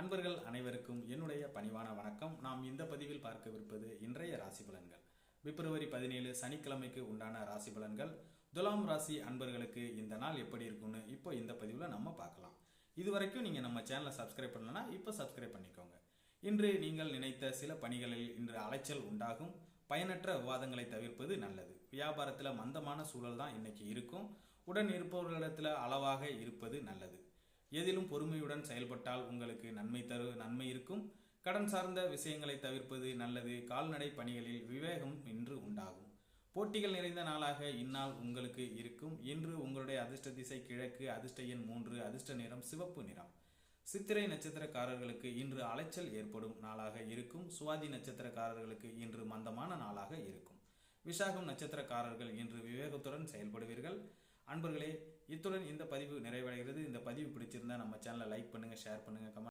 அன்பர்கள் அனைவருக்கும் என்னுடைய பணிவான வணக்கம். நாம் இந்த பதிவில் பார்க்கவிருப்பது இன்றைய ராசி பலன்கள். பிப்ரவரி பதினேழு சனிக்கிழமைக்கு உண்டான ராசி பலன்கள். துலாம் ராசி அன்பர்களுக்கு இந்த நாள் எப்படி இருக்கும்னு இப்போ இந்த பதிவில் நம்ம பார்க்கலாம். இது வரைக்கும் நீங்கள் நம்ம சேனலை சப்ஸ்கிரைப் பண்ணலன்னா இப்போ சப்ஸ்கிரைப் பண்ணிக்கோங்க. இன்று நீங்கள் நினைத்த சில பணிகளில் இன்று அலைச்சல் உண்டாகும். பயனற்ற விவாதங்களை தவிர்ப்பது நல்லது. வியாபாரத்தில் மந்தமான சூழல் தான் இன்னைக்கு இருக்கும். உடன் இருப்பவர்களிடத்தில் அளவாக இருப்பது நல்லது. எதிலும் பொறுமையுடன் செயல்பட்டால் உங்களுக்கு நன்மை தரு நன்மை இருக்கும். கடன் சார்ந்த விஷயங்களை தவிர்ப்பது நல்லது. கால்நடை பணிகளில் விவேகம் இன்று உண்டாகும். போட்டிகள் நிறைந்த நாளாக இந்நாள் உங்களுக்கு இருக்கும். இன்று உங்களுடைய அதிர்ஷ்ட திசை கிழக்கு அதிர்ஷ்ட எண் மூன்று அதிர்ஷ்ட நிறம் சிவப்பு நிறம். சித்திரை நட்சத்திரக்காரர்களுக்கு இன்று அலைச்சல் ஏற்படும் நாளாக இருக்கும். சுவாதி நட்சத்திரக்காரர்களுக்கு இன்று மந்தமான நாளாக இருக்கும். விசாகம் நட்சத்திரக்காரர்கள் இன்று விவேகத்துடன் செயல்படுவீர்கள். அன்பர்களே இத்துடன் இந்த பதிவு நிறைவடைகிறது. இந்த பதிவு பிடிச்சிருந்தா நம்ம சேனலை லைக் பண்ணுங்கள் ஷேர் பண்ணுங்க கமெண்ட்